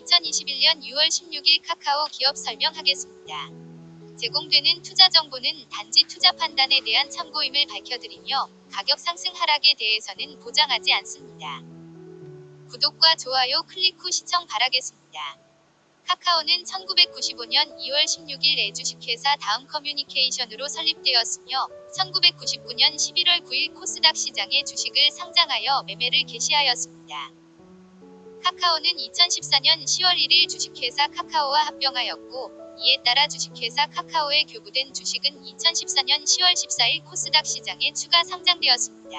2021년 6월 16일 카카오 기업 설명하겠습니다. 제공되는 투자 정보는 단지 투자 판단에 대한 참고임을 밝혀드리며 가격 상승 하락에 대해서는 보장하지 않습니다. 구독과 좋아요 클릭 후 시청 바라겠습니다. 카카오는 1995년 2월 16일 에 주식회사 다음 커뮤니케이션으로 설립되었으며 1999년 11월 9일 코스닥 시장에 주식을 상장하여 매매를 개시하였습니다. 카카오는 2014년 10월 1일 주식회사 카카오와 합병하였고 이에 따라 주식회사 카카오에 교부된 주식은 2014년 10월 14일 코스닥 시장에 추가 상장되었습니다.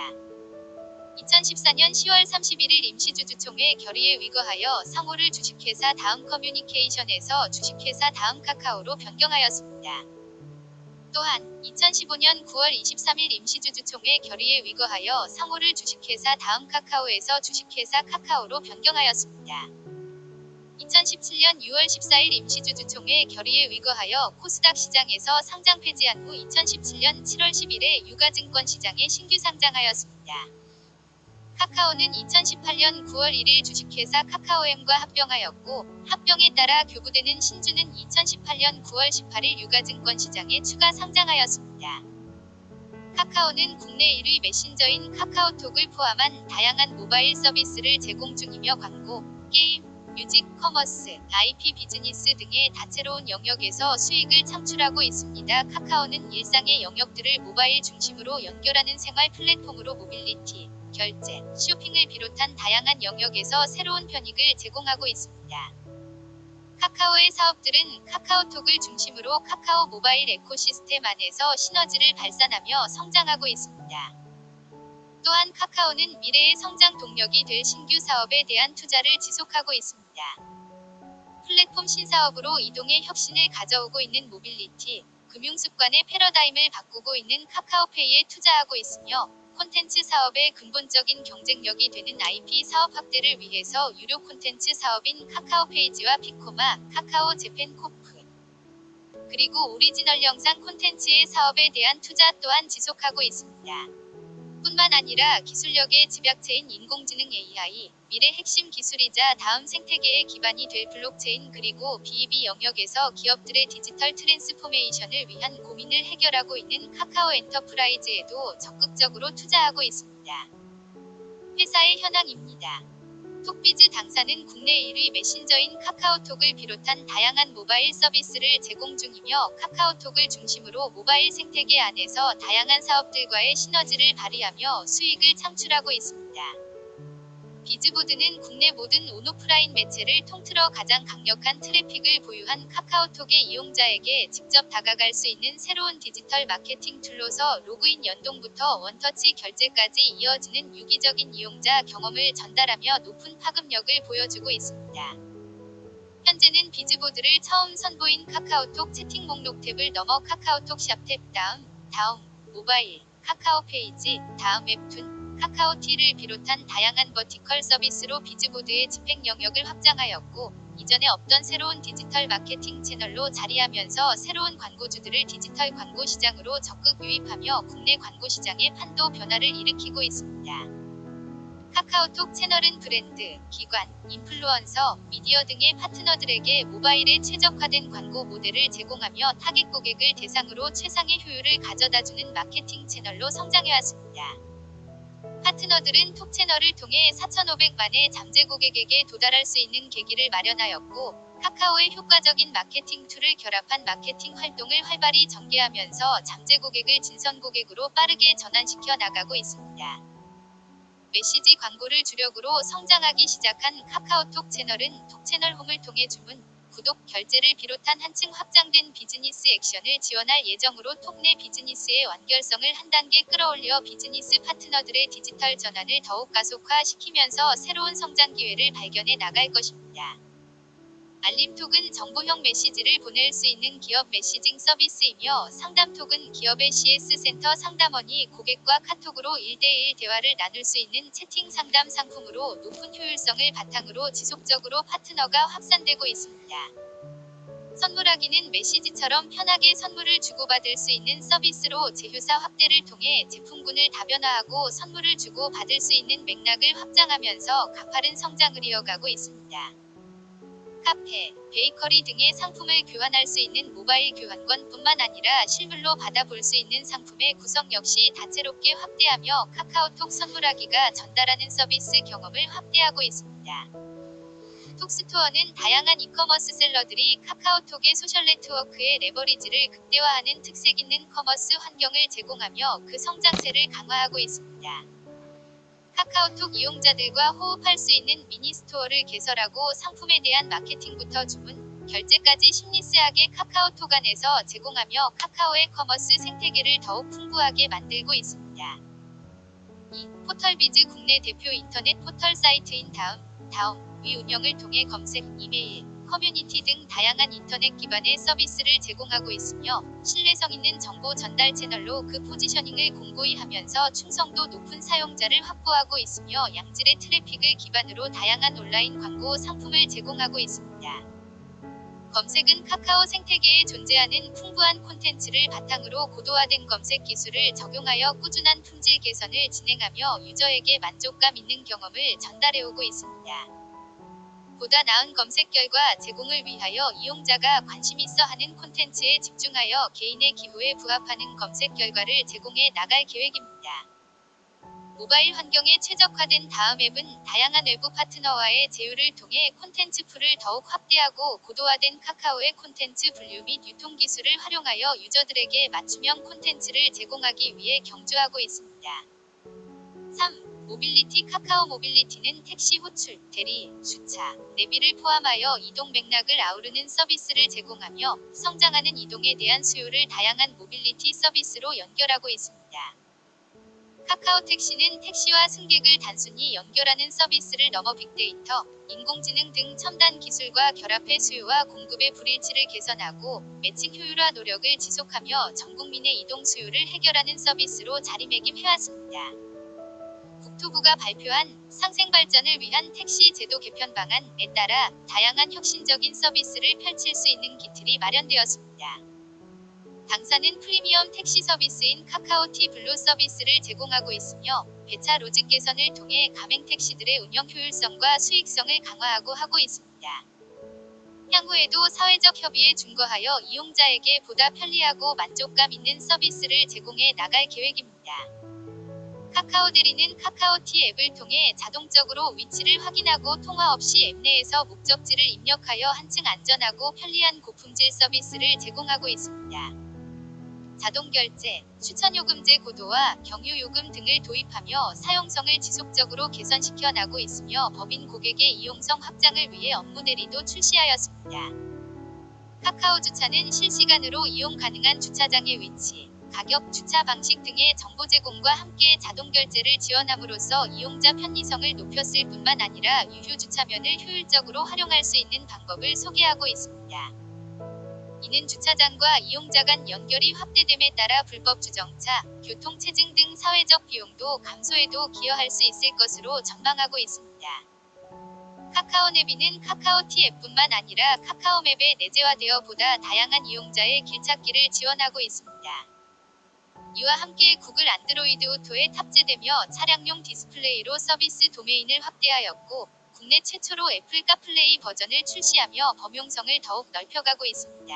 2014년 10월 31일 임시주주총회 결의에 위거하여 상호를 주식회사 다음 커뮤니케이션에서 주식회사 다음 카카오로 변경하였습니다. 또한 2015년 9월 23일 임시주주총회 결의에 위거하여 상호를 주식회사 다음 카카오에서 주식회사 카카오로 변경하였습니다. 2017년 6월 14일 임시주주총회 결의에 위거하여 코스닥 시장에서 상장 폐지한 후 2017년 7월 10일에 유가증권 시장에 신규 상장하였습니다. 카카오는 2018년 9월 1일 주식회사 카카오엠과 합병하였고 합병에 따라 교부되는 신주는 2018년 9월 18일 유가증권 시장에 추가 상장하였습니다. 카카오는 국내 1위 메신저인 카카오톡을 포함한 다양한 모바일 서비스를 제공 중이며 광고, 게임, 뮤직, 커머스, IP 비즈니스 등의 다채로운 영역에서 수익을 창출하고 있습니다. 카카오는 일상의 영역들을 모바일 중심으로 연결하는 생활 플랫폼으로 모빌리티, 결제, 쇼핑을 비롯한 다양한 영역에서 새로운 편익을 제공하고 있습니다. 카카오의 사업들은 카카오톡을 중심으로 카카오 모바일 에코시스템 안에서 시너지를 발산하며 성장하고 있습니다. 또한 카카오는 미래의 성장 동력이 될 신규 사업에 대한 투자를 지속하고 있습니다. 플랫폼 신사업으로 이동의 혁신을 가져오고 있는 모빌리티, 금융 습관의 패러다임을 바꾸고 있는 카카오페이에 투자하고 있으며 콘텐츠 사업의 근본적인 경쟁력이 되는 IP 사업 확대를 위해서 유료 콘텐츠 사업인 카카오 페이지와 피코마, 카카오 재팬 코프 그리고 오리지널 영상 콘텐츠의 사업에 대한 투자 또한 지속하고 있습니다. 뿐만 아니라 기술력의 집약체인 인공지능 AI, 미래 핵심 기술이자 다음 생태계의 기반이 될 블록체인 그리고 B2B 영역에서 기업들의 디지털 트랜스포메이션을 위한 고민을 해결하고 있는 카카오 엔터프라이즈에도 적극적으로 투자하고 있습니다. 회사의 현황입니다. 톡비즈 당사는 국내 1위 메신저인 카카오톡을 비롯한 다양한 모바일 서비스를 제공 중이며 카카오톡을 중심으로 모바일 생태계 안에서 다양한 사업들과의 시너지를 발휘하며 수익을 창출하고 있습니다. 비즈보드는 국내 모든 온오프라인 매체를 통틀어 가장 강력한 트래픽을 보유한 카카오톡의 이용자에게 직접 다가갈 수 있는 새로운 디지털 마케팅 툴로서 로그인 연동부터 원터치 결제까지 이어지는 유기적인 이용자 경험을 전달하며 높은 파급력을 보여주고 있습니다. 현재는 비즈보드를 처음 선보인 카카오톡 채팅 목록 탭을 넘어 카카오톡 샵 탭 다음, 다음, 모바일, 카카오 페이지, 다음 웹툰, 카카오티를 비롯한 다양한 버티컬 서비스로 비즈보드의 집행 영역을 확장하였고 이전에 없던 새로운 디지털 마케팅 채널로 자리하면서 새로운 광고주들을 디지털 광고 시장으로 적극 유입하며 국내 광고 시장의 판도 변화를 일으키고 있습니다. 카카오톡 채널은 브랜드, 기관, 인플루언서, 미디어 등의 파트너들에게 모바일에 최적화된 광고 모델을 제공하며 타겟 고객을 대상으로 최상의 효율을 가져다주는 마케팅 채널로 성장해왔습니다. 파트너들은 톡 채널을 통해 4,500만의 잠재 고객에게 도달할 수 있는 계기를 마련하였고, 카카오의 효과적인 마케팅 툴을 결합한 마케팅 활동을 활발히 전개하면서 잠재 고객을 진선 고객으로 빠르게 전환시켜 나가고 있습니다. 메시지 광고를 주력으로 성장하기 시작한 카카오톡 채널은 톡 채널 홈을 통해 주문, 구독, 결제를 비롯한 한층 확장된 비즈니스 액션을 지원할 예정으로 톡내 비즈니스의 완결성을 한 단계 끌어올려 비즈니스 파트너들의 디지털 전환을 더욱 가속화시키면서 새로운 성장 기회를 발견해 나갈 것입니다. 알림톡은 정보형 메시지를 보낼 수 있는 기업 메시징 서비스이며 상담톡은 기업의 CS 센터 상담원이 고객과 카톡으로 1대1 대화를 나눌 수 있는 채팅 상담 상품으로 높은 효율성을 바탕으로 지속적으로 파트너가 확산되고 있습니다. 선물하기는 메시지처럼 편하게 선물을 주고받을 수 있는 서비스로 제휴사 확대를 통해 제품군을 다변화하고 선물을 주고 받을 수 있는 맥락을 확장하면서 가파른 성장을 이어가고 있습니다. 카페, 베이커리 등의 상품을 교환할 수 있는 모바일 교환권뿐만 아니라 실물로 받아볼 수 있는 상품의 구성 역시 다채롭게 확대하며 카카오톡 선물하기가 전달하는 서비스 경험을 확대하고 있습니다. 톡스토어는 다양한 이커머스 셀러들이 카카오톡의 소셜 네트워크의 레버리지를 극대화하는 특색 있는 커머스 환경을 제공하며 그 성장세를 강화하고 있습니다. 카카오톡 이용자들과 호흡할 수 있는 미니 스토어를 개설하고 상품에 대한 마케팅부터 주문, 결제까지 심리스하게 카카오톡 안에서 제공하며 카카오의 커머스 생태계를 더욱 풍부하게 만들고 있습니다. 2. 포털비즈 국내 대표 인터넷 포털 사이트인 다음, 다음, 위 운영을 통해 검색, 이메일, 커뮤니티 등 다양한 인터넷 기반의 서비스를 제공하고 있으며 신뢰성 있는 정보 전달 채널로 그 포지셔닝을 공고히 하면서 충성도 높은 사용자를 확보하고 있으며 양질의 트래픽을 기반으로 다양한 온라인 광고 상품을 제공하고 있습니다. 검색은 카카오 생태계에 존재하는 풍부한 콘텐츠를 바탕으로 고도화된 검색 기술을 적용하여 꾸준한 품질 개선을 진행하며 유저에게 만족감 있는 경험을 전달해오고 있습니다. 보다 나은 검색 결과 제공을 위하여 이용자가 관심 있어 하는 콘텐츠에 집중하여 개인의 기호에 부합하는 검색 결과를 제공해 나갈 계획입니다. 모바일 환경에 최적화된 다음 앱은 다양한 외부 파트너와의 제휴를 통해 콘텐츠 풀을 더욱 확대하고 고도화된 카카오의 콘텐츠 분류 및 유통 기술을 활용하여 유저들에게 맞춤형 콘텐츠를 제공하기 위해 경주하고 있습니다. 3. 모빌리티 카카오 모빌리티는 택시 호출, 대리, 주차, 내비를 포함하여 이동 맥락을 아우르는 서비스를 제공하며 성장하는 이동에 대한 수요를 다양한 모빌리티 서비스로 연결하고 있습니다. 카카오 택시는 택시와 승객을 단순히 연결하는 서비스를 넘어 빅데이터, 인공지능 등 첨단 기술과 결합해 수요와 공급의 불일치를 개선하고 매칭 효율화 노력을 지속하며 전 국민의 이동 수요를 해결하는 서비스로 자리매김해왔습니다. 국토부가 발표한 상생 발전을 위한 택시 제도 개편 방안에 따라 다양한 혁신적인 서비스를 펼칠 수 있는 기틀이 마련되었습니다. 당사는 프리미엄 택시 서비스인 카카오티 블루 서비스를 제공하고 있으며 배차 로직 개선을 통해 가맹 택시들의 운영 효율성과 수익성을 강화하고 하고 있습니다. 향후에도 사회적 협의에 준거하여 이용자에게 보다 편리하고 만족감 있는 서비스를 제공해 나갈 계획입니다. 카카오 대리는 카카오티 앱을 통해 자동적으로 위치를 확인하고 통화 없이 앱 내에서 목적지를 입력하여 한층 안전하고 편리한 고품질 서비스를 제공하고 있습니다. 자동 결제, 추천 요금제 고도화, 경유 요금 등을 도입하며 사용성을 지속적으로 개선시켜 나고 있으며 법인 고객의 이용성 확장을 위해 업무 대리도 출시하였습니다. 카카오 주차는 실시간으로 이용 가능한 주차장의 위치, 가격, 주차 방식 등의 정보 제공과 함께 자동 결제를 지원함으로써 이용자 편리성을 높였을 뿐만 아니라 유휴 주차면을 효율적으로 활용할 수 있는 방법을 소개하고 있습니다. 이는 주차장과 이용자 간 연결이 확대됨에 따라 불법 주정차, 교통 체증 등 사회적 비용도 감소에도 기여할 수 있을 것으로 전망하고 있습니다. 카카오네비는 카카오티 앱뿐만 아니라 카카오 맵에 내재화되어 보다 다양한 이용자의 길찾기를 지원하고 있습니다. 이와 함께 구글 안드로이드 오토에 탑재되며 차량용 디스플레이로 서비스 도메인을 확대하였고 국내 최초로 애플 카플레이 버전을 출시하며 범용성을 더욱 넓혀가고 있습니다.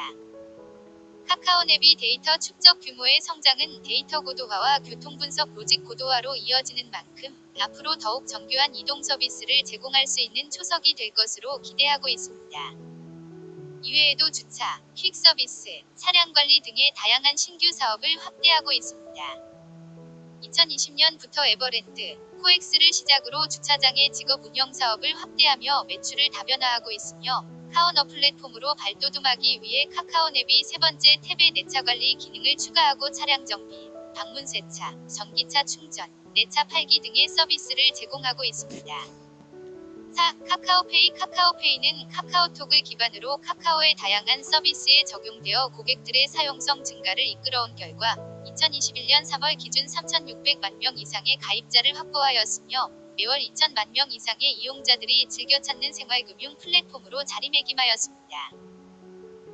카카오네비 데이터 축적 규모의 성장은 데이터 고도화와 교통 분석 로직 고도화로 이어지는 만큼 앞으로 더욱 정교한 이동 서비스를 제공할 수 있는 초석이 될 것으로 기대하고 있습니다. 이외에도 주차, 퀵 서비스, 차량 관리 등의 다양한 신규 사업을 확대하고 있습니다. 2020년부터 에버랜드, 코엑스를 시작으로 주차장의 직업 운영 사업을 확대하며 매출을 다변화하고 있으며 카오너 플랫폼으로 발돋움하기 위해 카카오냅이 세 번째 탭의 내차 관리 기능을 추가하고 차량 정비, 방문 세차, 전기차 충전, 내차 팔기 등의 서비스를 제공하고 있습니다. 4. 카카오페이 카카오페이는 카카오톡을 기반으로 카카오의 다양한 서비스에 적용되어 고객들의 사용성 증가를 이끌어온 결과 2021년 3월 기준 3,600만 명 이상의 가입자를 확보하였으며 매월 2천만 명 이상의 이용자들이 즐겨 찾는 생활금융 플랫폼으로 자리매김하였습니다.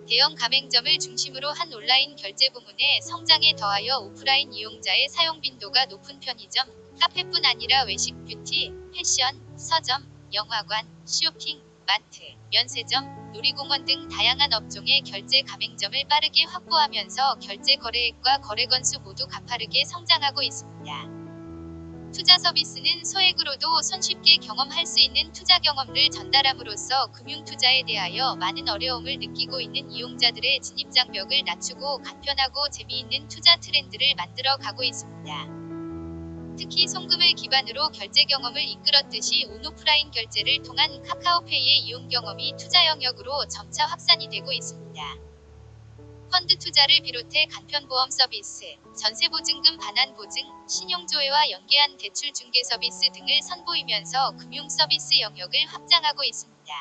대형 가맹점을 중심으로 한 온라인 결제 부문의 성장에 더하여 오프라인 이용자의 사용 빈도가 높은 편의점, 카페뿐 아니라 외식, 뷰티, 패션, 서점, 영화관, 쇼핑, 마트, 면세점, 놀이공원 등 다양한 업종의 결제 가맹점을 빠르게 확보하면서 결제 거래액과 거래 건수 모두 가파르게 성장하고 있습니다. 투자 서비스는 소액으로도 손쉽게 경험할 수 있는 투자 경험을 전달함으로써 금융 투자에 대하여 많은 어려움을 느끼고 있는 이용자들의 진입 장벽을 낮추고 간편하고 재미있는 투자 트렌드를 만들어 가고 있습니다. 특히 송금을 기반으로 결제 경험을 이끌었듯이 온오프라인 결제를 통한 카카오페이의 이용 경험이 투자 영역으로 점차 확산이 되고 있습니다. 펀드 투자를 비롯해 간편보험 서비스, 전세보증금 반환 보증, 신용조회와 연계한 대출 중개 서비스 등을 선보이면서 금융 서비스 영역을 확장하고 있습니다.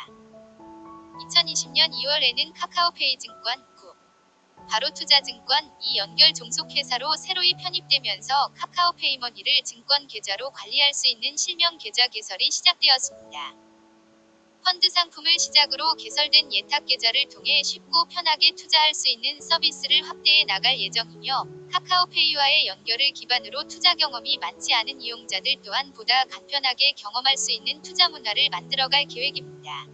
2020년 2월에는 카카오페이 증권, 구, 바로투자증권, 이 연결 종속회사로 새로이 편입되면서 카카오페이 머니를 증권 계좌로 관리할 수 있는 실명 계좌 개설이 시작되었습니다. 펀드 상품을 시작으로 개설된 예탁 계좌를 통해 쉽고 편하게 투자할 수 있는 서비스를 확대해 나갈 예정이며 카카오페이와의 연결을 기반으로 투자 경험이 많지 않은 이용자들 또한 보다 간편하게 경험할 수 있는 투자 문화를 만들어갈 계획입니다.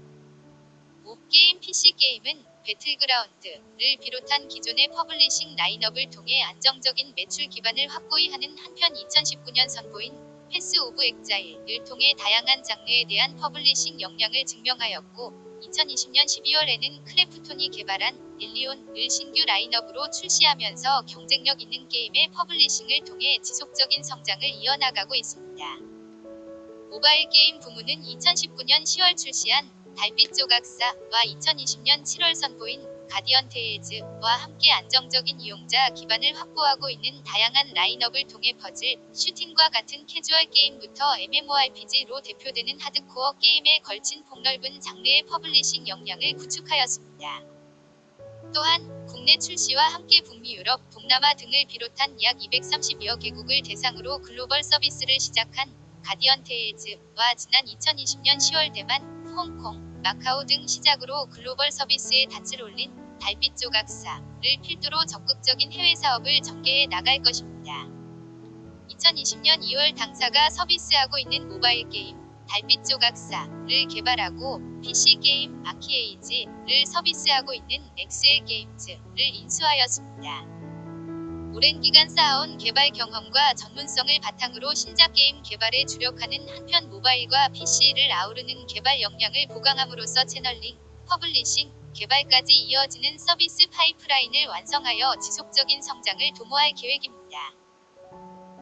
5게임 PC게임은 배틀그라운드를 비롯한 기존의 퍼블리싱 라인업을 통해 안정적인 매출 기반을 확고히 하는 한편 2019년 선보인 패스 오브 엑자일을 통해 다양한 장르에 대한 퍼블리싱 역량을 증명하였고 2020년 12월에는 크래프톤이 개발한 일리온을 신규 라인업으로 출시하면서 경쟁력 있는 게임의 퍼블리싱을 통해 지속적인 성장을 이어나가고 있습니다. 모바일 게임 부문은 2019년 10월 출시한 달빛 조각사와 2020년 7월 선보인 가디언 테일즈와 함께 안정적인 이용자 기반을 확보하고 있는 다양한 라인업을 통해 퍼즐, 슈팅과 같은 캐주얼 게임부터 MMORPG로 대표되는 하드코어 게임에 걸친 폭넓은 장르의 퍼블리싱 역량을 구축하였습니다. 또한 국내 출시와 함께 북미 유럽, 동남아 등을 비롯한 약 230여 개국을 대상으로 글로벌 서비스를 시작한 가디언 테일즈와 지난 2020년 10월 대만, 홍콩, 마카오 등 시작으로 글로벌 서비스에 닻을 올린 달빛 조각사를 필두로 적극적인 해외 사업을 전개해 나갈 것입니다. 2020년 2월 당사가 서비스하고 있는 모바일 게임 달빛 조각사를 개발하고 PC 게임 아키에이지를 서비스하고 있는 엑셀 게임즈를 인수하였습니다. 오랜 기간 쌓아온 개발 경험과 전문성을 바탕으로 신작 게임 개발에 주력하는 한편 모바일과 PC를 아우르는 개발 역량을 보강함으로써 채널링, 퍼블리싱, 개발까지 이어지는 서비스 파이프라인을 완성하여 지속적인 성장을 도모할 계획입니다.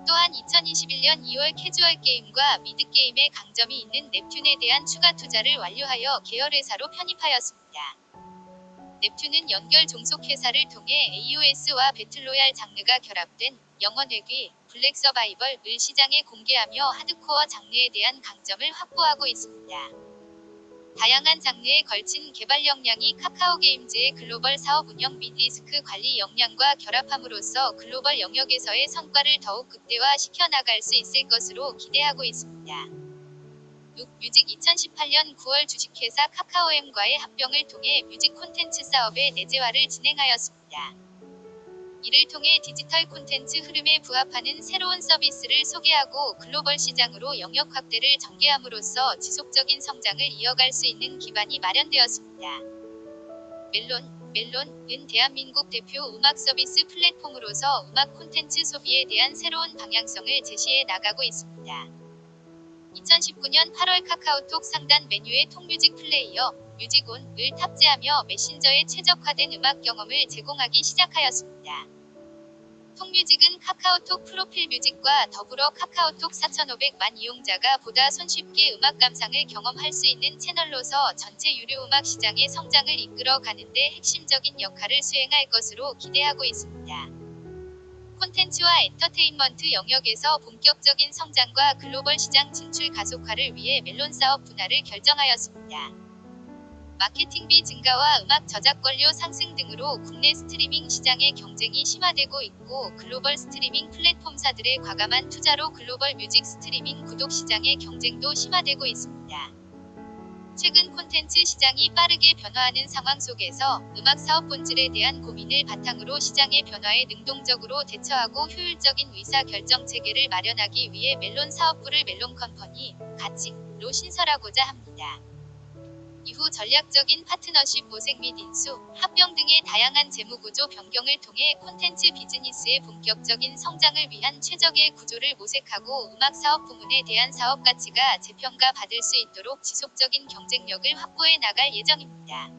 또한 2021년 2월 캐주얼 게임과 미드 게임의 강점이 있는 넵튠에 대한 추가 투자를 완료하여 계열회사로 편입하였습니다. 넵튠은 연결 종속 회사를 통해 AOS와 배틀로얄 장르가 결합된 영원회귀, 블랙 서바이벌을 시장에 공개하며 하드코어 장르에 대한 강점을 확보하고 있습니다. 다양한 장르에 걸친 개발 역량이 카카오 게임즈의 글로벌 사업 운영 및 리스크 관리 역량과 결합함으로써 글로벌 영역에서의 성과를 더욱 극대화시켜 나갈 수 있을 것으로 기대하고 있습니다. 6. 뮤직 2018년 9월 주식회사 카카오엠과의 합병을 통해 뮤직 콘텐츠 사업의 내재화를 진행하였습니다. 이를 통해 디지털 콘텐츠 흐름에 부합하는 새로운 서비스를 소개하고 글로벌 시장으로 영역 확대를 전개함으로써 지속적인 성장을 이어갈 수 있는 기반이 마련되었습니다. 멜론, 멜론은 대한민국 대표 음악 서비스 플랫폼으로서 음악 콘텐츠 소비에 대한 새로운 방향성을 제시해 나가고 있습니다. 2019년 8월 카카오톡 상단 메뉴의 톡뮤직 플레이어 뮤직온을 탑재하며 메신저에 최적화된 음악 경험을 제공하기 시작하였습니다. 톡뮤직은 카카오톡 프로필 뮤직과 더불어 카카오톡 4,500만 이용자가 보다 손쉽게 음악 감상을 경험할 수 있는 채널로서 전체 유료 음악 시장의 성장을 이끌어 가는데 핵심적인 역할을 수행할 것으로 기대하고 있습니다. 콘텐츠와 엔터테인먼트 영역에서 본격적인 성장과 글로벌 시장 진출 가속화를 위해 멜론 사업 분할을 결정하였습니다. 마케팅비 증가와 음악 저작권료 상승 등으로 국내 스트리밍 시장의 경쟁이 심화되고 있고 글로벌 스트리밍 플랫폼사들의 과감한 투자로 글로벌 뮤직 스트리밍 구독 시장의 경쟁도 심화되고 있습니다. 최근 콘텐츠 시장이 빠르게 변화하는 상황 속에서 음악 사업 본질에 대한 고민을 바탕으로 시장의 변화에 능동적으로 대처하고 효율적인 의사 결정 체계를 마련하기 위해 멜론 사업부를 멜론 컴퍼니 가칭로 신설하고자 합니다. 이후 전략적인 파트너십 모색 및 인수, 합병 등의 다양한 재무구조 변경을 통해 콘텐츠 비즈니스의 본격적인 성장을 위한 최적의 구조를 모색하고 음악 사업 부문에 대한 사업 가치가 재평가 받을 수 있도록 지속적인 경쟁력을 확보해 나갈 예정입니다.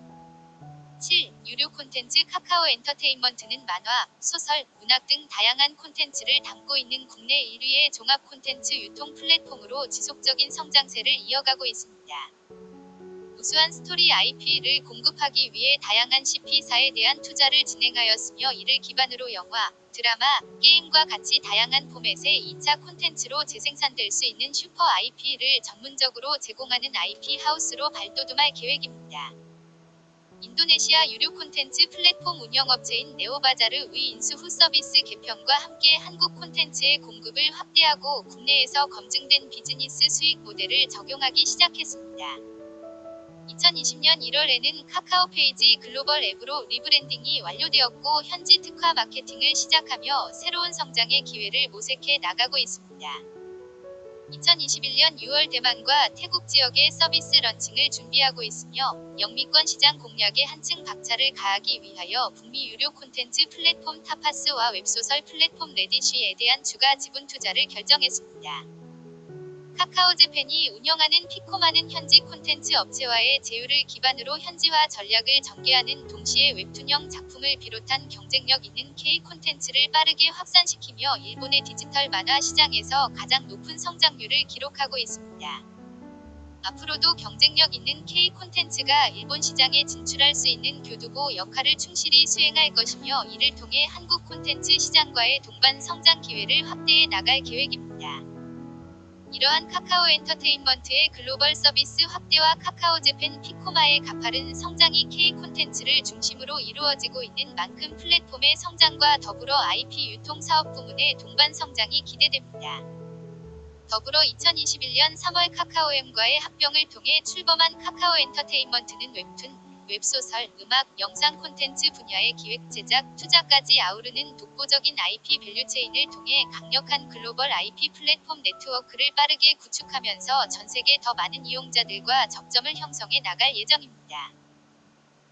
7. 유료 콘텐츠 카카오 엔터테인먼트는 만화, 소설, 문학 등 다양한 콘텐츠를 담고 있는 국내 1위의 종합 콘텐츠 유통 플랫폼으로 지속적인 성장세를 이어가고 있습니다. 우수한 스토리 IP를 공급하기 위해 다양한 CP사에 대한 투자를 진행하였으며 이를 기반으로 영화, 드라마, 게임과 같이 다양한 포맷의 2차 콘텐츠로 재생산될 수 있는 슈퍼 IP를 전문적으로 제공하는 IP 하우스로 발돋움할 계획입니다. 인도네시아 유료 콘텐츠 플랫폼 운영업체인 네오바자르의 인수 후 서비스 개편과 함께 한국 콘텐츠의 공급을 확대하고 국내에서 검증된 비즈니스 수익 모델을 적용하기 시작했습니다. 2020년 1월에는 카카오 페이지 글로벌 앱으로 리브랜딩이 완료되었고 현지 특화 마케팅을 시작하며 새로운 성장의 기회를 모색해 나가고 있습니다. 2021년 6월 대만과 태국 지역의 서비스 런칭을 준비하고 있으며 영미권 시장 공략에 한층 박차를 가하기 위하여 북미 유료 콘텐츠 플랫폼 타파스와 웹소설 플랫폼 레디쉬에 대한 추가 지분 투자를 결정했습니다. 카카오재팬이 운영하는 피코마는 현지 콘텐츠 업체와의 제휴를 기반으로 현지화 전략을 전개하는 동시에 웹툰형 작품을 비롯한 경쟁력 있는 K 콘텐츠를 빠르게 확산시키며 일본의 디지털 만화 시장에서 가장 높은 성장률을 기록하고 있습니다. 앞으로도 경쟁력 있는 K 콘텐츠가 일본 시장에 진출할 수 있는 교두보 역할을 충실히 수행할 것이며 이를 통해 한국 콘텐츠 시장과의 동반 성장 기회를 확대해 나갈 계획입니다. 이러한 카카오 엔터테인먼트의 글로벌 서비스 확대와 카카오 재팬 피코마의 가파른 성장이 K 콘텐츠를 중심으로 이루어지고 있는 만큼 플랫폼의 성장과 더불어 IP 유통 사업 부문의 동반 성장이 기대됩니다. 더불어 2021년 3월 카카오엠과의 합병을 통해 출범한 카카오 엔터테인먼트는 웹툰, 웹소설, 음악, 영상 콘텐츠 분야의 기획, 제작, 투자까지 아우르는 독보적인 IP 밸류체인을 통해 강력한 글로벌 IP 플랫폼 네트워크를 빠르게 구축하면서 전 세계 더 많은 이용자들과 접점을 형성해 나갈 예정입니다.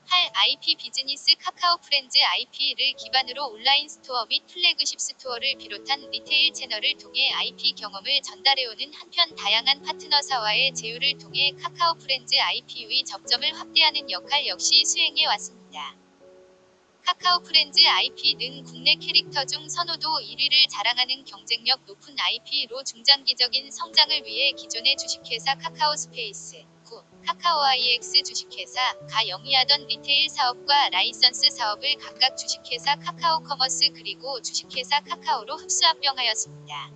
할 IP 비즈니스 카카오 프렌즈 IP를 기반으로 온라인 스토어 및 플래그십 스토어를 비롯한 리테일 채널을 통해 IP 경험을 전달해오는 한편 다양한 파트너사와의 제휴를 통해 카카오 프렌즈 IP의 접점을 확대하는 역할 역시 수행해 왔습니다. 카카오 프렌즈 IP는 국내 캐릭터 중 선호도 1위를 자랑하는 경쟁력 높은 IP로 중장기적인 성장을 위해 기존의 주식회사 카카오 스페이스, 구, 카카오 IX 주식회사, 가 영위하던 리테일 사업과 라이선스 사업을 각각 주식회사 카카오 커머스 그리고 주식회사 카카오로 흡수 합병하였습니다.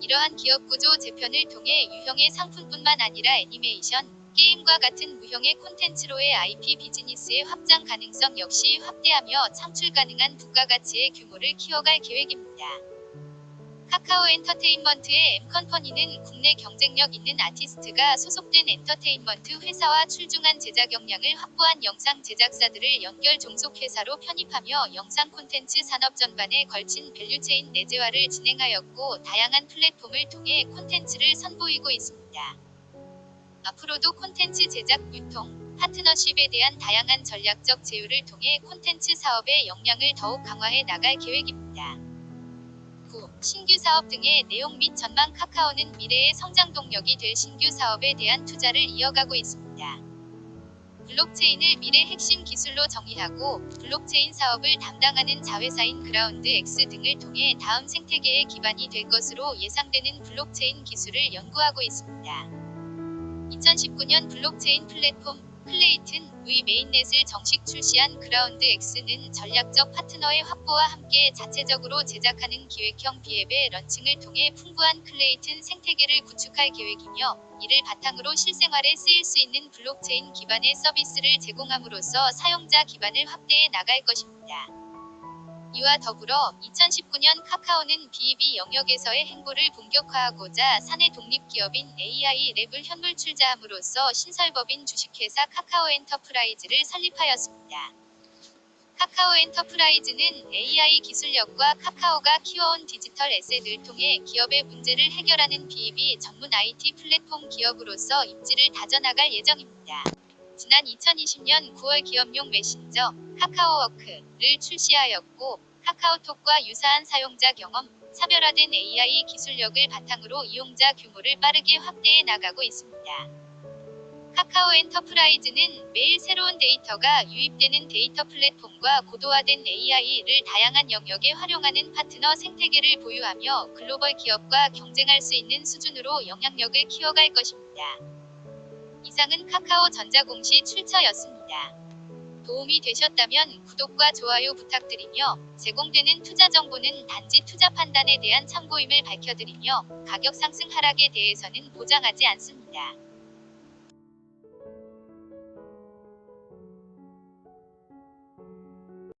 이러한 기업 구조 재편을 통해 유형의 상품뿐만 아니라 애니메이션, 게임과 같은 무형의 콘텐츠로의 IP 비즈니스의 확장 가능성 역시 확대하며 창출 가능한 부가가치의 규모를 키워갈 계획입니다. 카카오 엔터테인먼트의 M컴퍼니는 국내 경쟁력 있는 아티스트가 소속된 엔터테인먼트 회사와 출중한 제작 역량을 확보한 영상 제작사들을 연결 종속 회사로 편입하며 영상 콘텐츠 산업 전반에 걸친 밸류체인 내재화를 진행하였고 다양한 플랫폼을 통해 콘텐츠를 선보이고 있습니다. 앞으로도 콘텐츠 제작, 유통, 파트너십에 대한 다양한 전략적 제휴를 통해 콘텐츠 사업의 역량을 더욱 강화해 나갈 계획입니다. 9. 신규 사업 등의 내용 및 전망 카카오는 미래의 성장 동력이 될 신규 사업에 대한 투자를 이어가고 있습니다. 블록체인을 미래 핵심 기술로 정의하고 블록체인 사업을 담당하는 자회사인 그라운드 X 등을 통해 다음 생태계의 기반이 될 것으로 예상되는 블록체인 기술을 연구하고 있습니다. 2019년 블록체인 플랫폼 클레이튼의 메인넷을 정식 출시한 그라운드 X는 전략적 파트너의 확보와 함께 자체적으로 제작하는 기획형 비앱의 런칭을 통해 풍부한 클레이튼 생태계를 구축할 계획이며 이를 바탕으로 실생활에 쓰일 수 있는 블록체인 기반의 서비스를 제공함으로써 사용자 기반을 확대해 나갈 것입니다. 이와 더불어 2019년 카카오는 B2B 영역에서의 행보를 본격화하고자 사내 독립기업인 AI 랩을 현물 출자함으로써 신설법인 주식회사 카카오 엔터프라이즈를 설립하였습니다. 카카오 엔터프라이즈는 AI 기술력과 카카오가 키워온 디지털 에셋을 통해 기업의 문제를 해결하는 B2B 전문 IT 플랫폼 기업으로서 입지를 다져나갈 예정입니다. 지난 2020년 9월 기업용 메신저 카카오워크를 출시하였고 카카오톡과 유사한 사용자 경험, 차별화된 AI 기술력을 바탕으로 이용자 규모를 빠르게 확대해 나가고 있습니다. 카카오 엔터프라이즈는 매일 새로운 데이터가 유입되는 데이터 플랫폼과 고도화된 AI를 다양한 영역에 활용하는 파트너 생태계를 보유하며 글로벌 기업과 경쟁할 수 있는 수준으로 영향력을 키워갈 것입니다. 이상은 카카오 전자공시 출처였습니다. 도움이 되셨다면 구독과 좋아요 부탁드리며 제공되는 투자 정보는 단지 투자 판단에 대한 참고임을 밝혀드리며 가격 상승 하락에 대해서는 보장하지 않습니다.